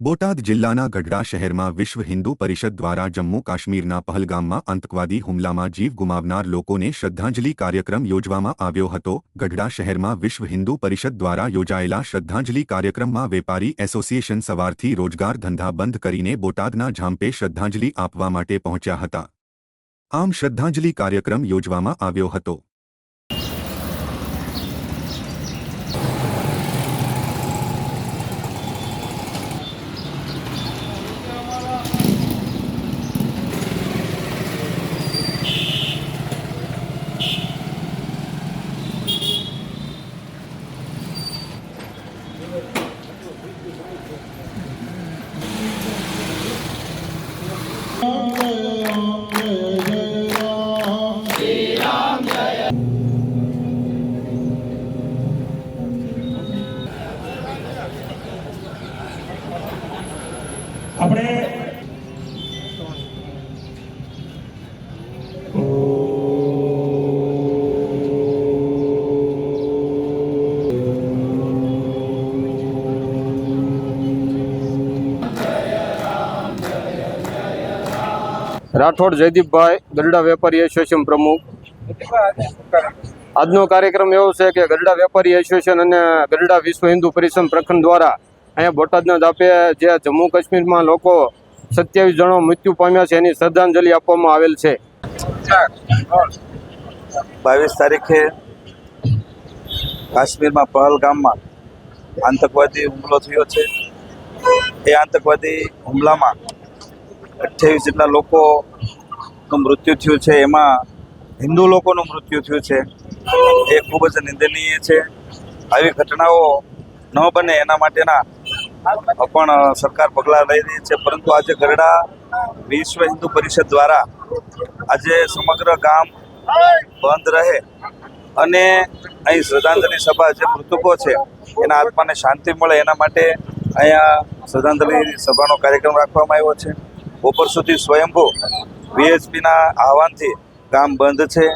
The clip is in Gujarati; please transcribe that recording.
બોટાદ જિલ્લાના ગઢડા શહેરમાં વિશ્વ હિન્દુ પરિષદ દ્વારા જમ્મુ કાશ્મીરના પહલગામમાં આતંકવાદી હુમલામાં જીવ ગુમાવનાર લોકોને શ્રદ્ધાંજલિ કાર્યક્રમ યોજવામાં આવ્યો હતો. ગઢડા શહેરમાં વિશ્વ હિન્દુ પરિષદ દ્વારા યોજાયેલા શ્રદ્ધાંજલિ કાર્યક્રમમાં વેપારી એસોસિએશન સવારથી રોજગાર ધંધા બંધ કરીને બોટાદના ઝાંપે શ્રદ્ધાંજલિ આપવા માટે પહોંચ્યા હતા. આમ શ્રદ્ધાંજલિ કાર્યક્રમ યોજવામાં આવ્યો હતો. આપણે રાઠોડ જયદીપભાઈ ગરડા વેપારી એસોસિએશન પ્રમુખ. આજનો કાર્યક્રમ એવો છે કે ગરડા વેપારી એસોસિએશન અને ગરડા વિશ્વ હિન્દુ પરિષદ પ્રખંડ દ્વારા અહીંયા બોટાદના દાપે જે જમ્મુ કાશ્મીરમાં લોકો સત્યાવીસ જણો મૃત્યુ પામ્યા છે, એની શ્રદ્ધાંજલિ આપવામાં આવેલ છે. બાવીસ તારીખે કાશ્મીરમાં પહલગામમાં આતંકવાદી હુમલો થયો છે. એ આતંકવાદી હુમલામાં અઠ્યાવીસ જેટલા લોકોનું મૃત્યુ થયું છે. એમાં હિન્દુ લોકોનું મૃત્યુ થયું છે. એ ખૂબ જ નિંદનીય છે. આવી ઘટનાઓ ન બને એના માટેના પણ સરકાર પગલાં લઈ રહી છે. પરંતુ આજે ગરડા વિશ્વ હિન્દુ પરિષદ દ્વારા આજે સમગ્ર ગામ બંધ રહે અને અહીં શ્રદ્ધાંજલિ સભા જે મૃતકો છે, એના આત્માને શાંતિ મળે, એના માટે અહીંયા શ્રદ્ધાંજલિ સભાનો કાર્યક્રમ રાખવામાં આવ્યો છે. બપોર સુધી સ્વયંભૂ વીએચપીના આહવાનથી ગામ બંધ છે.